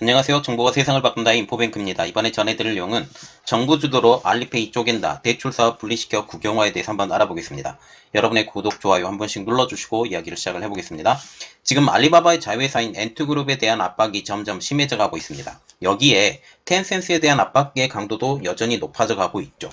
안녕하세요. 정보가 세상을 바꾼다 인포뱅크입니다. 이번에 전해드릴 내용은 정부 주도로 알리페이 쪼갠다. 대출 사업 분리시켜 국영화에 대해서 한번 알아보겠습니다. 여러분의 구독, 좋아요 한 번씩 눌러주시고 이야기를 시작을 해보겠습니다. 지금 알리바바의 자회사인 엔투그룹에 대한 압박이 점점 심해져 가고 있습니다. 여기에 텐센스에 대한 압박의 강도도 여전히 높아져 가고 있죠.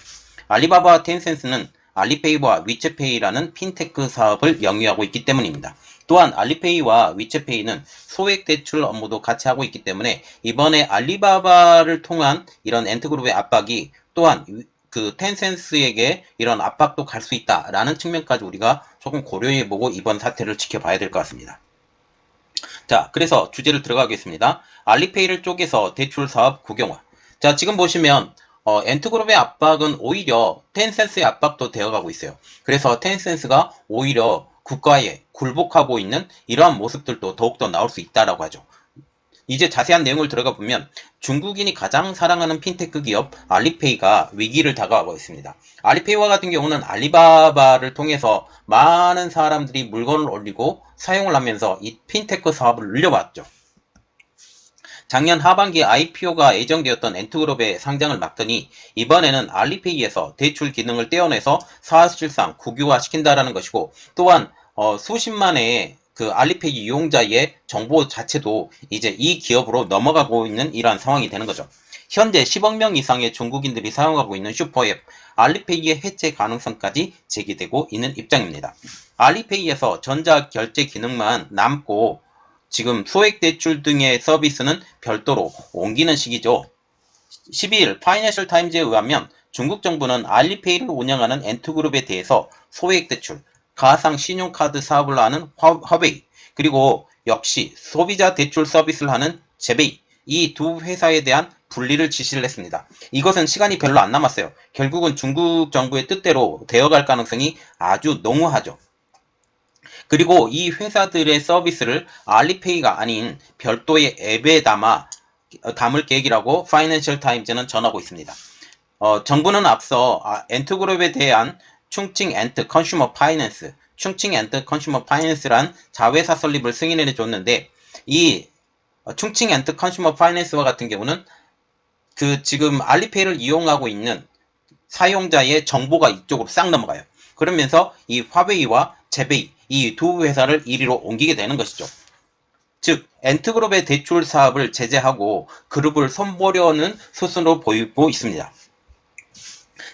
알리바바와 텐센스는 알리페이와 위챗페이라는 핀테크 사업을 영위하고 있기 때문입니다. 또한 알리페이와 위챗페이는 소액 대출 업무도 같이 하고 있기 때문에 이번에 알리바바를 통한 이런 엔트그룹의 압박이 또한 그 텐센스에게 이런 압박도 갈 수 있다라는 측면까지 우리가 조금 고려해보고 이번 사태를 지켜봐야 될 것 같습니다. 자, 그래서 주제를 들어가겠습니다. 알리페이를 쪼개서 대출 사업 국영화. 자, 지금 보시면 어, 엔트그룹의 압박은 오히려 텐센스의 압박도 되어가고 있어요. 그래서 텐센스가 오히려 국가에 굴복하고 있는 이러한 모습들도 더욱더 나올 수 있다라고 하죠. 이제 자세한 내용을 들어가 보면 중국인이 가장 사랑하는 핀테크 기업 알리페이가 위기를 다가가고 있습니다. 알리페이와 같은 경우는 알리바바를 통해서 많은 사람들이 물건을 올리고 사용을 하면서 이 핀테크 사업을 늘려왔죠. 작년 하반기에 IPO가 예정되었던 엔트그룹의 상장을 막더니 이번에는 알리페이에서 대출 기능을 떼어내서 사실상 국유화시킨다라는 것이고 또한 어, 수십만의 그 알리페이 이용자의 정보 자체도 이제 이 기업으로 넘어가고 있는 이러한 상황이 되는 거죠. 현재 10억 명 이상의 중국인들이 사용하고 있는 슈퍼앱 알리페이의 해체 가능성까지 제기되고 있는 입장입니다. 알리페이에서 전자 결제 기능만 남고 지금 소액 대출 등의 서비스는 별도로 옮기는 시기죠. 12일 파이낸셜 타임즈에 의하면 중국 정부는 알리페이를 운영하는 엔투그룹에 대해서 소액 대출, 가상 신용카드 사업을 하는 화웨이, 그리고 역시 소비자 대출 서비스를 하는 제베이, 이 두 회사에 대한 분리를 지시를 했습니다. 이것은 시간이 별로 안 남았어요. 결국은 중국 정부의 뜻대로 되어갈 가능성이 아주 농후하죠. 그리고 이 회사들의 서비스를 알리페이가 아닌 별도의 앱에 담아 어, 담을 계획이라고 파이낸셜 타임즈는 전하고 있습니다. 어, 정부는 앞서 아, 엔트그룹에 대한 충칭 엔트 컨슈머 파이낸스, 충칭 엔트 컨슈머 파이낸스란 자회사 설립을 승인해 줬는데 이 어, 충칭 엔트 컨슈머 파이낸스와 같은 경우는 그 지금 알리페이를 이용하고 있는 사용자의 정보가 이쪽으로 싹 넘어가요. 그러면서 이 화웨이와 제베이 이 두 회사를 1위로 옮기게 되는 것이죠. 즉 엔트그룹의 대출 사업을 제재하고 그룹을 손보려는 수순으로 보이고 있습니다.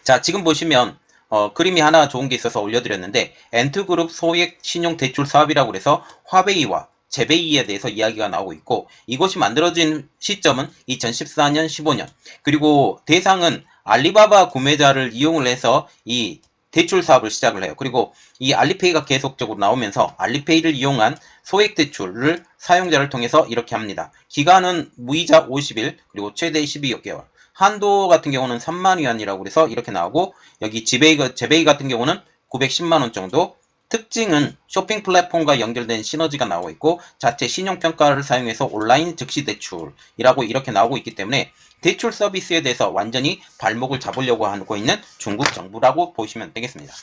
자 지금 보시면 어, 그림이 하나 좋은 게 있어서 올려드렸는데 엔트그룹 소액 신용 대출 사업이라고 해서 화웨이와 제베이에 대해서 이야기가 나오고 있고 이것이 만들어진 시점은 2014년 15년 그리고 대상은 알리바바 구매자를 이용을 해서 이 대출 사업을 시작을 해요. 그리고 이 알리페이가 계속적으로 나오면서 알리페이를 이용한 소액 대출을 사용자를 통해서 이렇게 합니다. 기간은 무이자 50일 그리고 최대 12개월. 한도 같은 경우는 3만 위안이라고 그래서 이렇게 나오고 여기 지베이, 제베이 같은 경우는 910만 원 정도 특징은 쇼핑 플랫폼과 연결된 시너지가 나오고 있고 자체 신용평가를 사용해서 온라인 즉시 대출이라고 이렇게 나오고 있기 때문에 대출 서비스에 대해서 완전히 발목을 잡으려고 하고 있는 중국 정부라고 보시면 되겠습니다.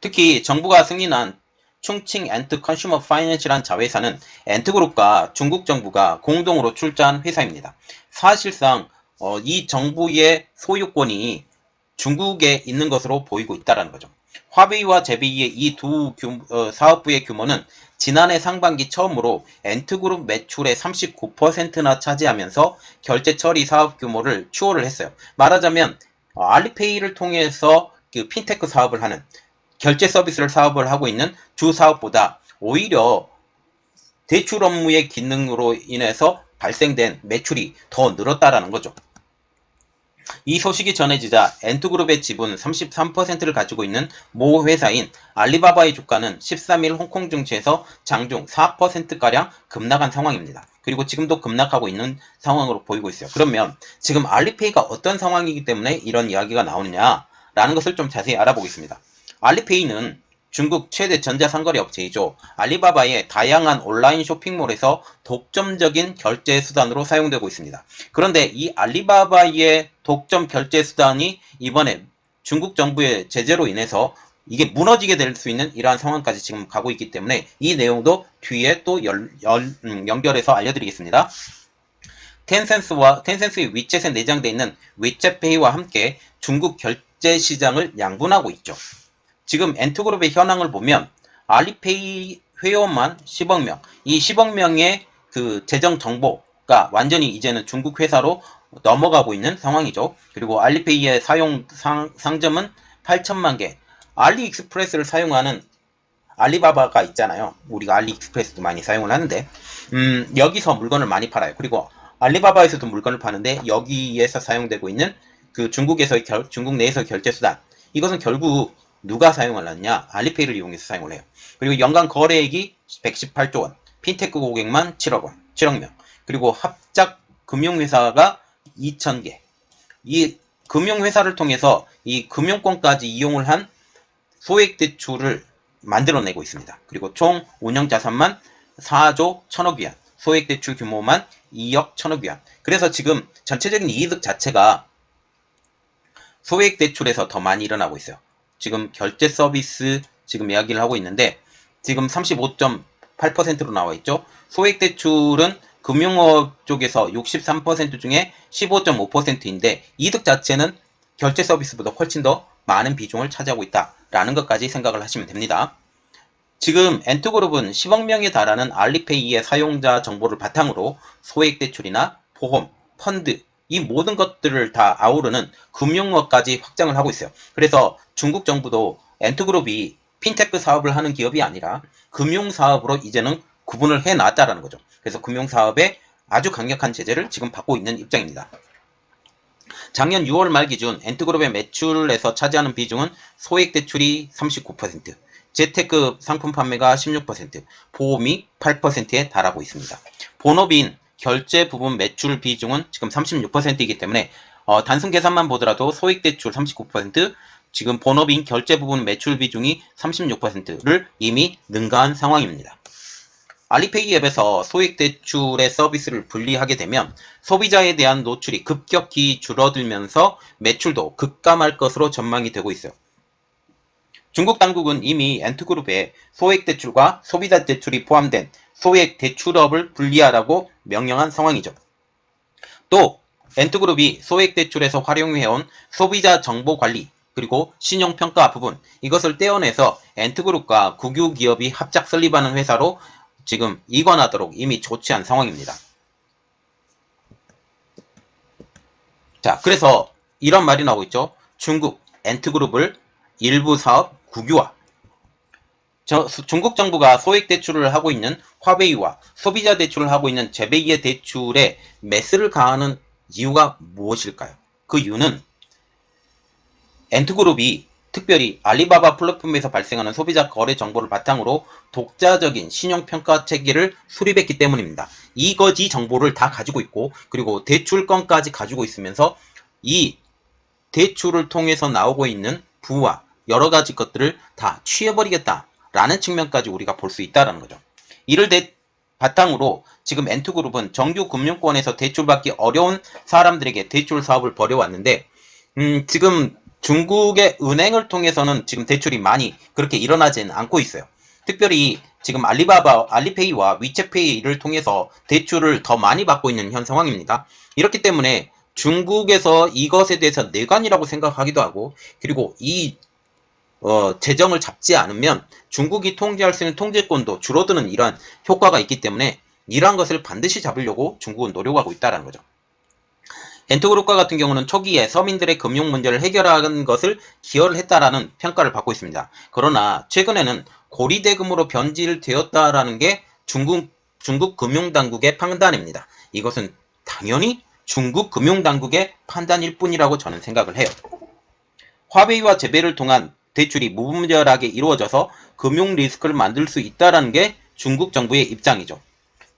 특히 정부가 승인한 충칭 엔트 컨슈머 파이낸셜한 자회사는 엔트그룹과 중국 정부가 공동으로 출자한 회사입니다. 사실상 어, 이 정부의 소유권이 중국에 있는 것으로 보이고 있다는 거죠. 화웨이와 제비의 이두 어, 사업부의 규모는 지난해 상반기 처음으로 엔트그룹 매출의 39%나 차지하면서 결제 처리 사업 규모를 추월을 했어요. 말하자면 어, 알리페이를 통해서 그 핀테크 사업을 하는 결제 서비스를 사업을 하고 있는 주 사업보다 오히려 대출 업무의 기능으로 인해서 발생된 매출이 더 늘었다라는 거죠. 이 소식이 전해지자 엔트그룹의 지분 33%를 가지고 있는 모 회사인 알리바바의 주가는 13일 홍콩 증시에서 장중 4%가량 급락한 상황입니다. 그리고 지금도 급락하고 있는 상황으로 보이고 있어요. 그러면 지금 알리페이가 어떤 상황이기 때문에 이런 이야기가 나오느냐라는 것을 좀 자세히 알아보겠습니다. 알리페이는 중국 최대 전자상거래 업체이죠. 알리바바의 다양한 온라인 쇼핑몰에서 독점적인 결제 수단으로 사용되고 있습니다. 그런데 이 알리바바의 독점 결제 수단이 이번에 중국 정부의 제재로 인해서 이게 무너지게 될 수 있는 이러한 상황까지 지금 가고 있기 때문에 이 내용도 뒤에 또 열, 열, 음, 연결해서 알려드리겠습니다. 텐센스와 텐센스의 위챗에 내장되어 있는 위챗페이와 함께 중국 결제 시장을 양분하고 있죠. 지금 엔트그룹의 현황을 보면 알리페이 회원만 10억 명, 이 10억 명의 그 재정 정보가 완전히 이제는 중국 회사로 넘어가고 있는 상황이죠. 그리고 알리페이의 사용 상, 상점은 8천만 개. 알리익스프레스를 사용하는 알리바바가 있잖아요. 우리가 알리익스프레스도 많이 사용을 하는데, 음, 여기서 물건을 많이 팔아요. 그리고 알리바바에서도 물건을 파는데 여기에서 사용되고 있는 그 중국에서의 결, 중국 내에서의 결제 수단. 이것은 결국 누가 사용을 하느냐? 알리페이를 이용해서 사용을 해요. 그리고 연간 거래액이 118조 원, 핀테크 고객만 7억 원, 7억 명. 그리고 합작 금융회사가 2,000개. 이 금융회사를 통해서 이 금융권까지 이용을 한 소액 대출을 만들어내고 있습니다. 그리고 총 운영 자산만 4조 1천억 위안, 소액 대출 규모만 2억 1천억 위안. 그래서 지금 전체적인 이득 자체가 소액 대출에서 더 많이 일어나고 있어요. 지금 결제 서비스 지금 이야기를 하고 있는데 지금 35.8%로 나와 있죠. 소액 대출은 금융업 쪽에서 63% 중에 15.5%인데 이득 자체는 결제 서비스보다 훨씬 더 많은 비중을 차지하고 있다라는 것까지 생각을 하시면 됩니다. 지금 엔트그룹은 10억 명에 달하는 알리페이의 사용자 정보를 바탕으로 소액 대출이나 보험, 펀드 이 모든 것들을 다 아우르는 금융업까지 확장을 하고 있어요. 그래서 중국 정부도 엔트그룹이 핀테크 사업을 하는 기업이 아니라 금융 사업으로 이제는 구분을 해 놨다라는 거죠. 그래서 금융 사업에 아주 강력한 제재를 지금 받고 있는 입장입니다. 작년 6월 말 기준 엔트그룹의 매출에서 차지하는 비중은 소액 대출이 39%, 재테크 상품 판매가 16%, 보험이 8%에 달하고 있습니다. 본업인 결제 부분 매출 비중은 지금 36%이기 때문에 어, 단순 계산만 보더라도 소액 대출 39%, 지금 본업인 결제 부분 매출 비중이 36%를 이미 능가한 상황입니다. 알리페이 앱에서 소액 대출의 서비스를 분리하게 되면 소비자에 대한 노출이 급격히 줄어들면서 매출도 급감할 것으로 전망이 되고 있어요. 중국 당국은 이미 엔트그룹에 소액 대출과 소비자 대출이 포함된 소액 대출업을 분리하라고 명령한 상황이죠. 또 엔트그룹이 소액 대출에서 활용해온 소비자 정보 관리 그리고 신용평가 부분 이것을 떼어내서 엔트그룹과 국유 기업이 합작 설립하는 회사로 지금 이관하도록 이미 조치한 상황입니다. 자, 그래서 이런 말이 나오고 있죠. 중국 엔트그룹을 일부 사업 국유화. 저, 중국 정부가 소액 대출을 하고 있는 화웨이와 소비자 대출을 하고 있는 제베이의 대출에 매스를 가하는 이유가 무엇일까요? 그 이유는 엔트그룹이 특별히 알리바바 플랫폼에서 발생하는 소비자 거래 정보를 바탕으로 독자적인 신용평가 체계를 수립했기 때문입니다. 이거지 정보를 다 가지고 있고 그리고 대출권까지 가지고 있으면서 이 대출을 통해서 나오고 있는 부와 여러 가지 것들을 다 취해버리겠다라는 측면까지 우리가 볼 수 있다는 거죠. 이를 대, 바탕으로 지금 엔투그룹은 정규 금융권에서 대출받기 어려운 사람들에게 대출 사업을 벌여왔는데 음, 지금 중국의 은행을 통해서는 지금 대출이 많이 그렇게 일어나지는 않고 있어요. 특별히 지금 알리바바, 알리페이와 위챗페이를 통해서 대출을 더 많이 받고 있는 현 상황입니다. 이렇기 때문에 중국에서 이것에 대해서 내관이라고 생각하기도 하고 그리고 이 어, 재정을 잡지 않으면 중국이 통제할 수 있는 통제권도 줄어드는 이러한 효과가 있기 때문에 이러한 것을 반드시 잡으려고 중국은 노력하고 있다는 거죠. 엔트그룹과 같은 경우는 초기에 서민들의 금융 문제를 해결하는 것을 기여를 했다라는 평가를 받고 있습니다. 그러나 최근에는 고리대금으로 변질되었다라는 게 중국, 중국 금융당국의 판단입니다. 이것은 당연히 중국 금융당국의 판단일 뿐이라고 저는 생각을 해요. 화웨이와 재배를 통한 대출이 무분별하게 이루어져서 금융 리스크를 만들 수 있다는 게 중국 정부의 입장이죠.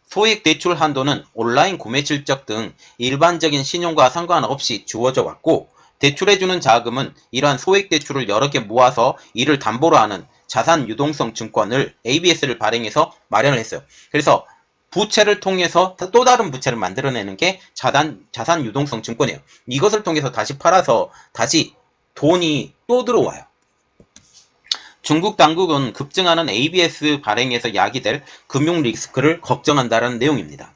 소액 대출 한도는 온라인 구매 실적 등 일반적인 신용과 상관없이 주어져 왔고 대출해주는 자금은 이러한 소액 대출을 여러 개 모아서 이를 담보로 하는 자산 유동성 증권을 ABS를 발행해서 마련을 했어요. 그래서 부채를 통해서 또 다른 부채를 만들어내는 게 자산, 자산 유동성 증권이에요. 이것을 통해서 다시 팔아서 다시 돈이 또 들어와요. 중국 당국은 급증하는 ABS 발행에서 야기될 금융 리스크를 걱정한다는 내용입니다.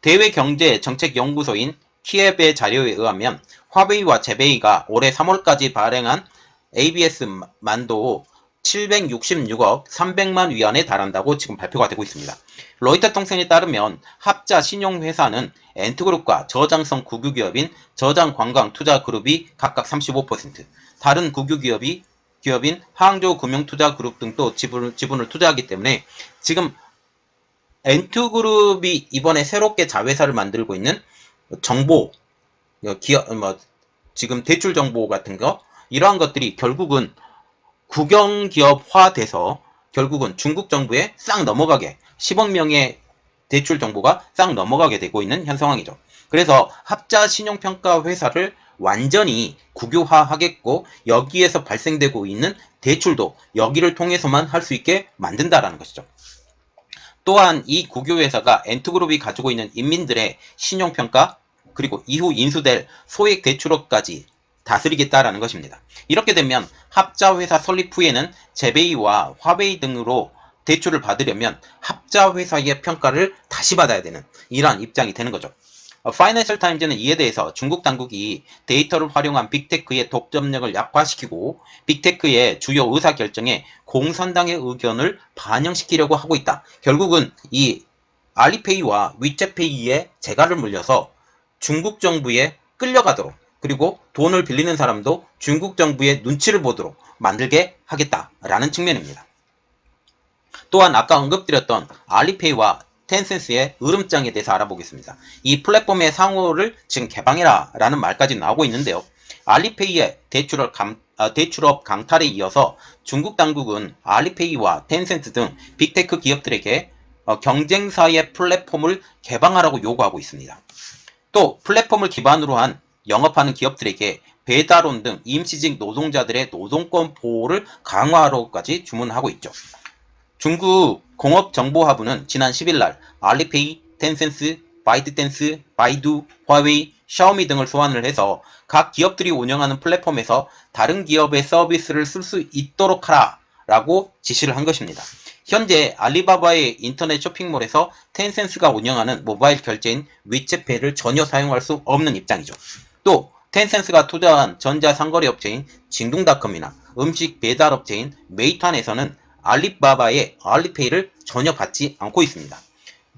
대외 경제 정책 연구소인 키앱의 자료에 의하면 화웨이와 제베이가 올해 3월까지 발행한 ABS 만도 766억 300만 위안에 달한다고 지금 발표가 되고 있습니다. 로이터 통신에 따르면 합자 신용회사는 엔트그룹과 저장성 국유기업인 저장관광투자그룹이 각각 35%, 다른 국유기업이 기업인 항저우금융투자그룹 등도 지분을, 지분을 투자하기 때문에 지금 엔투그룹이 이번에 새롭게 자회사를 만들고 있는 정보, 기업, 뭐, 지금 대출 정보 같은 거, 이러한 것들이 결국은 국영기업화 돼서 결국은 중국 정부에 싹 넘어가게 10억 명의 대출 정보가 싹 넘어가게 되고 있는 현 상황이죠. 그래서 합자 신용평가 회사를 완전히 국유화하겠고 여기에서 발생되고 있는 대출도 여기를 통해서만 할 수 있게 만든다라는 것이죠. 또한 이 국유회사가 엔트그룹이 가지고 있는 인민들의 신용평가 그리고 이후 인수될 소액 대출업까지 다스리겠다라는 것입니다. 이렇게 되면 합자회사 설립 후에는 제베이와 화웨이 등으로 대출을 받으려면 합자회사의 평가를 다시 받아야 되는 이러한 입장이 되는 거죠. 파이낸셜 타임즈는 이에 대해서 중국 당국이 데이터를 활용한 빅테크의 독점력을 약화시키고 빅테크의 주요 의사 결정에 공산당의 의견을 반영시키려고 하고 있다. 결국은 이 알리페이와 위챗페이의 재갈을 물려서 중국 정부에 끌려가도록 그리고 돈을 빌리는 사람도 중국 정부의 눈치를 보도록 만들게 하겠다라는 측면입니다. 또한 아까 언급드렸던 알리페이와 텐센스의 으름장에 대해서 알아보겠습니다. 이 플랫폼의 상호를 지금 개방해라 라는 말까지 나오고 있는데요. 알리페이의 대출업, 감, 아, 대출업 강탈에 이어서 중국 당국은 알리페이와 텐센스 등 빅테크 기업들에게 어, 경쟁사의 플랫폼을 개방하라고 요구하고 있습니다. 또 플랫폼을 기반으로 한 영업하는 기업들에게 배달원 등 임시직 노동자들의 노동권 보호를 강화하라고까지 주문하고 있죠. 중국 공업정보화부는 지난 10일 날 알리페이, 텐센스, 바이트댄스, 바이두, 화웨이, 샤오미 등을 소환을 해서 각 기업들이 운영하는 플랫폼에서 다른 기업의 서비스를 쓸 수 있도록 하라 라고 지시를 한 것입니다. 현재 알리바바의 인터넷 쇼핑몰에서 텐센스가 운영하는 모바일 결제인 위챗페이를 전혀 사용할 수 없는 입장이죠. 또 텐센스가 투자한 전자상거래 업체인 징둥닷컴이나 음식 배달 업체인 메이탄에서는 알리바바의 알리페이를 전혀 받지 않고 있습니다.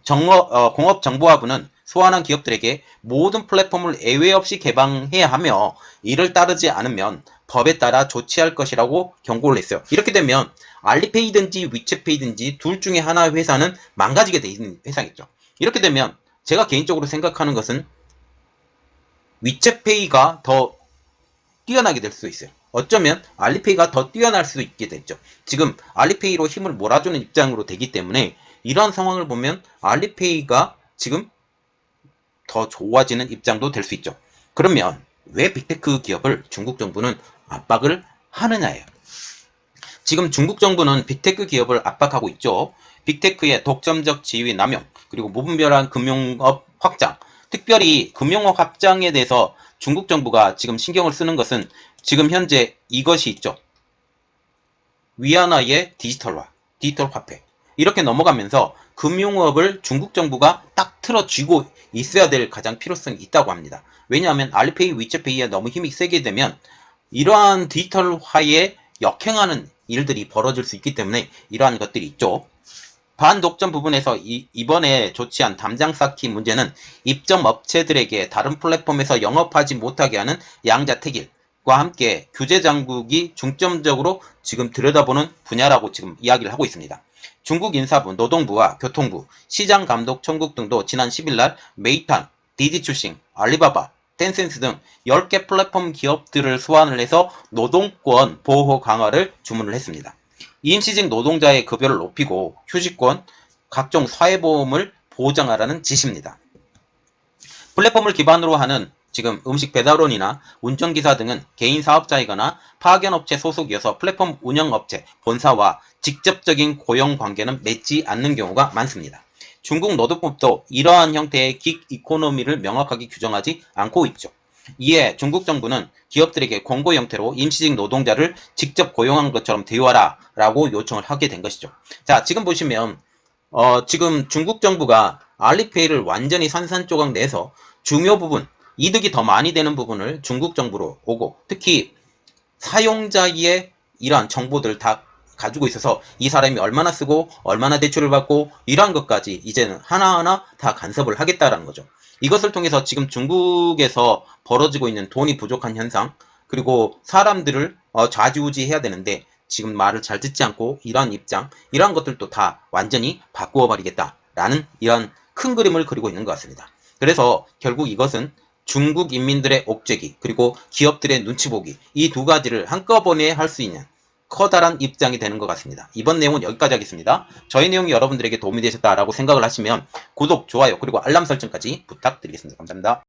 정업, 어, 공업정보화부는 소환한 기업들에게 모든 플랫폼을 예외 없이 개방해야 하며 이를 따르지 않으면 법에 따라 조치할 것이라고 경고를 했어요. 이렇게 되면 알리페이든지 위챗페이든지 둘 중에 하나 의 회사는 망가지게 돼 있는 회사겠죠. 이렇게 되면 제가 개인적으로 생각하는 것은 위챗페이가 더 뛰어나게 될 수 있어요. 어쩌면 알리페이가 더 뛰어날 수도 있게 됐죠. 지금 알리페이로 힘을 몰아주는 입장으로 되기 때문에 이러한 상황을 보면 알리페이가 지금 더 좋아지는 입장도 될 수 있죠. 그러면 왜 빅테크 기업을 중국 정부는 압박을 하느냐예요. 지금 중국 정부는 빅테크 기업을 압박하고 있죠. 빅테크의 독점적 지위 남용, 그리고 무분별한 금융업 확장, 특별히 금융업 확장에 대해서 중국 정부가 지금 신경을 쓰는 것은 지금 현재 이것이 있죠. 위안화의 디지털화, 디지털 화폐. 이렇게 넘어가면서 금융업을 중국 정부가 딱 틀어쥐고 있어야 될 가장 필요성이 있다고 합니다. 왜냐하면 알리페이, 위챗페이에 너무 힘이 세게 되면 이러한 디지털화에 역행하는 일들이 벌어질 수 있기 때문에 이러한 것들이 있죠. 반독점 부분에서 이, 이번에 조치한 담장 쌓기 문제는 입점 업체들에게 다른 플랫폼에서 영업하지 못하게 하는 양자 택일 과 함께 규제 장국이 중점적으로 지금 들여다보는 분야라고 지금 이야기를 하고 있습니다. 중국 인사부, 노동부와 교통부, 시장감독 청국 등도 지난 10일 날 메이탄, 디디출싱, 알리바바, 텐센스 등 10개 플랫폼 기업들을 소환을 해서 노동권 보호 강화를 주문을 했습니다. 임시직 노동자의 급여를 높이고 휴직권, 각종 사회보험을 보장하라는 지시입니다. 플랫폼을 기반으로 하는 지금 음식 배달원이나 운전기사 등은 개인 사업자이거나 파견업체 소속이어서 플랫폼 운영업체 본사와 직접적인 고용 관계는 맺지 않는 경우가 많습니다. 중국 노동법도 이러한 형태의 긱 이코노미를 명확하게 규정하지 않고 있죠. 이에 중국 정부는 기업들에게 권고 형태로 임시직 노동자를 직접 고용한 것처럼 대우하라 라고 요청을 하게 된 것이죠. 자, 지금 보시면 어, 지금 중국 정부가 알리페이를 완전히 산산조각 내서 중요 부분, 이득이 더 많이 되는 부분을 중국 정부로 오고 특히 사용자의 이러한 정보들을 다 가지고 있어서 이 사람이 얼마나 쓰고 얼마나 대출을 받고 이러한 것까지 이제는 하나하나 다 간섭을 하겠다라는 거죠. 이것을 통해서 지금 중국에서 벌어지고 있는 돈이 부족한 현상 그리고 사람들을 어, 좌지우지 해야 되는데 지금 말을 잘 듣지 않고 이러한 입장 이러한 것들도 다 완전히 바꾸어 버리겠다라는 이런 큰 그림을 그리고 있는 것 같습니다. 그래서 결국 이것은 중국 인민들의 옥죄기 그리고 기업들의 눈치 보기 이 두 가지를 한꺼번에 할 수 있는 커다란 입장이 되는 것 같습니다. 이번 내용은 여기까지 하겠습니다. 저희 내용이 여러분들에게 도움이 되셨다라고 생각을 하시면 구독, 좋아요, 그리고 알람 설정까지 부탁드리겠습니다. 감사합니다.